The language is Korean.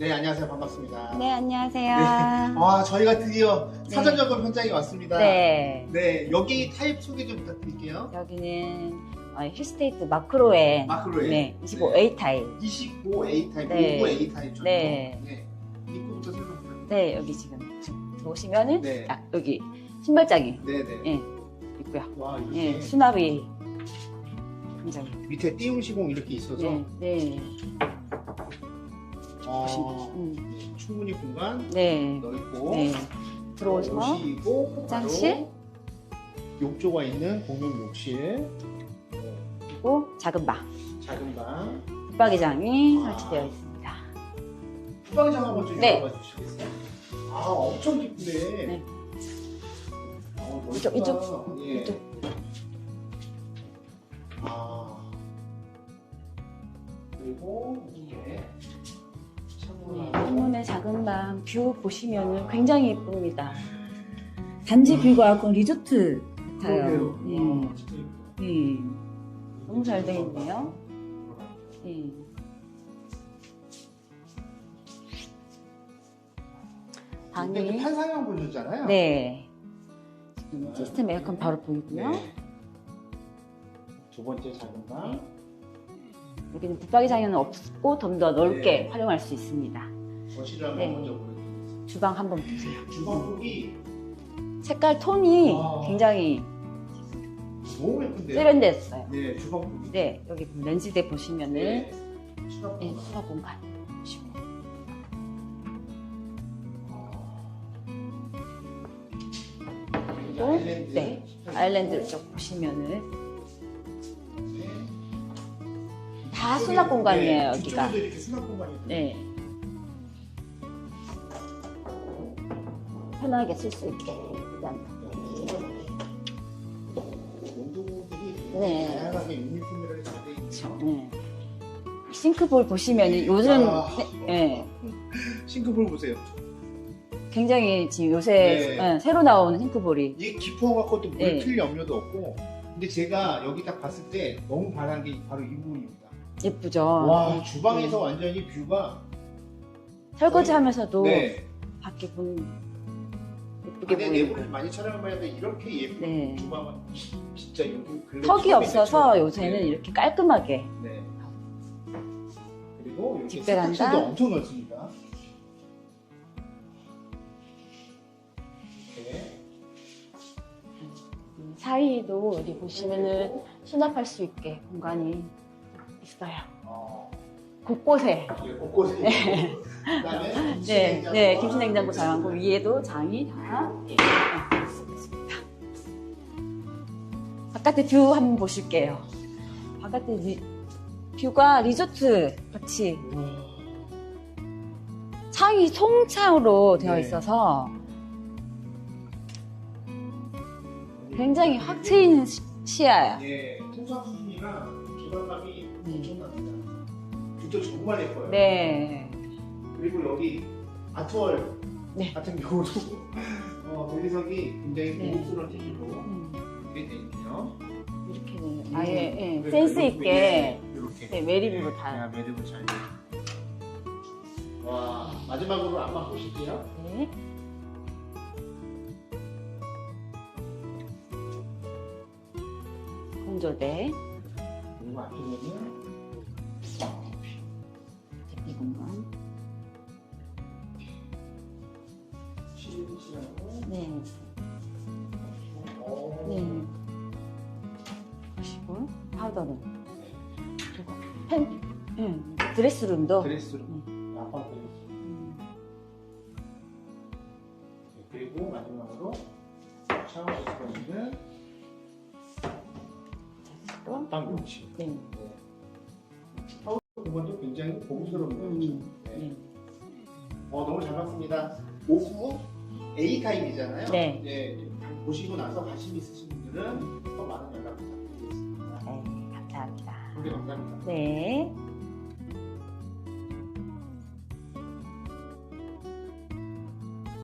네, 안녕하세요. 반갑습니다. 네, 안녕하세요. 아, 저희가 드디어 네. 사전 점검 현장에 왔습니다. 네. 네, 여기 타입 소개 좀 부탁드릴게요. 여기는 어, 힐스테이트 마크로에 마크로에. 네, 25A 타입. 25A 타입, 네. 55A 타입 전용. 네. 네. 입구부터 설명 부탁드립니다. 네, 여기 지금 쭉 들어오시면은 네. 아, 여기 신발장이 네, 네. 예, 있고요. 와, 이게 예, 수납이 굉장히 밑에 띄움 시공 이렇게 있어서 네, 네. 어, 보시면 음, 네, 충분히 공간 네. 넓고 네. 들어오셔서 오시고 화장실? 욕조가 있는 공용 욕실, 그리고 작은 방, 작은 방, 붙박이장이 아. 설치되어 있습니다. 후방장 한번 좀 네. 열어봐 주시겠어요? 아, 엄청 기쁘네. 네. 어, 이쪽. 이쪽, 예. 이쪽. 아. 그리고 이게 네, 창문하고 창문의 작은 방 뷰 보시면 굉장히 예쁩니다. 단지 뷰가 그 리조트 같아요. 그러게요. 예. 와, 진짜 예쁘다. 예. 너무 잘 되어 있네요. 예. 근데 그 방이 판상형 보셨잖아요. 네. 지금 시스템 에어컨 바로 보이고요. 네. 두 번째 작은 방. 여기는 붙박이장은 없고 좀 더 넓게 네. 활용할 수 있습니다. 거실을 한번 네. 먼저 보여드리겠습니다. 주방 한번 보세요. 주방폭이 색깔 톤이 와. 굉장히 너무 예쁜데요? 세련됐어요. 네, 주방폭이. 네, 여기 렌즈대 보시면은 네. 수납 네, 공간. 수납 공간 그리고 또, 아일랜드. 네, 아일랜드 쪽 보시면은 다 수납 공간이에요, 네, 여기가. 이렇게 수납 공간이. 네. 편하게 쓸 수 있게 일단 용도들이 네. 다양하게 유니폼이라게 잘돼 있죠. 네. 싱크볼 보시면은 요즘 아. 네, 싱크볼 보세요. 굉장히 지금 요새 네. 네, 새로 나오는 싱크볼이 이게 깊어갖고 또 네. 물틀 염려도 없고. 근데 제가 여기 딱 봤을 때 너무 반한 게 바로 이 부분입니다. 예쁘죠. 와 네. 주방에서 네. 완전히 뷰가 설거지 하면서도 네. 밖에 보는 예쁘게 안에 보이고 내부를 많이 촬영을 돼 이렇게 예쁜 네. 주방은 진짜 여기 근래 턱이 없어서. 요새는 네. 이렇게 깔끔하게 네. 그리고 이렇게. 세탁실도 엄청 넓습니다. 이렇게 음, 사이도 어디 보시면은 수납할 수 있게 공간이 있어요. 어, 곳곳에 이게 곳곳에 있고, 그다음에 네, 김치냉장고와 네, 김치냉장고 장하고 위에도 장이 다 예, 있습니다. 바깥에 뷰 한번 보실게요. 바깥에 리- 뷰가 리조트 같이 우와. 창이 송창으로 되어 네. 있어서 굉장히 확 트이는 시- 시야야. 예, 통상 엄청납니다. 뷰도 정말 예뻐요. 네. 그리고 여기 아트월 네. 같은 경우도 어, 대리석이 굉장히 네. 고급스러운 재질로 음, 이렇게 돼 있네요. 이렇게는 아예 예, 그래서 센스 있게 이렇게 네, 매립으로 다. 매립을 잘 돼. 와 마지막으로 안만 보실게요. 네. 건조대, 실시하고 네. 어, 네. 보시고 파우더는 그리고 펜, 응, 드레스룸도. 드레스룸 아빠 드레스 음, 네, 그리고 마지막으로 샤워실과 있는 또, 안방 욕실. 네. 샤워 공간도 굉장히 고급스럽네요. 음, 네. 네. 어, 너무 잘 봤습니다. 59 A 타입이잖아요. 네. 네, 보시고 나서 관심 있으신 분들은 더 많은 연락 부탁드리겠습니다. 네, 감사합니다. 네, 감사합니다. 네.